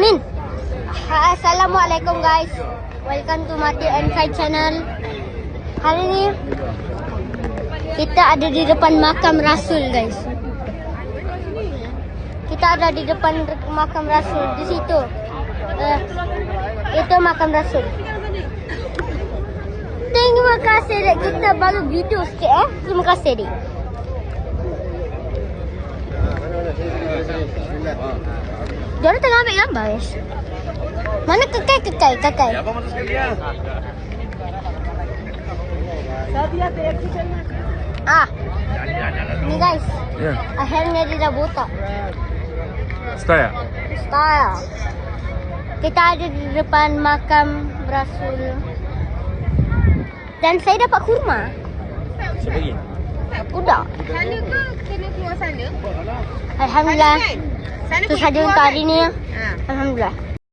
Amin. Assalamualaikum guys. Welcome to Mati Kai channel. Hari ni kita ada di depan makam Rasul guys. Kita ada di depan makam Rasul di situ. Uh, itu makam Rasul. Terima kasih dek kita baru video sikit eh. Terima kasih dek. Dia tengah ambil gambar guys. Mana kekai kekai kekai? Apa mata sekalian? Ah, ni guys. Ya. Akhirnya dia dah botak. Style. Style. Kita ada di depan makam Rasul. Dan saya dapat kurma. Siapa lagi? Udah. Sana ke kena keluar sana? Alhamdulillah. Boleh saja untuk kan? hari ni. Ha. Alhamdulillah.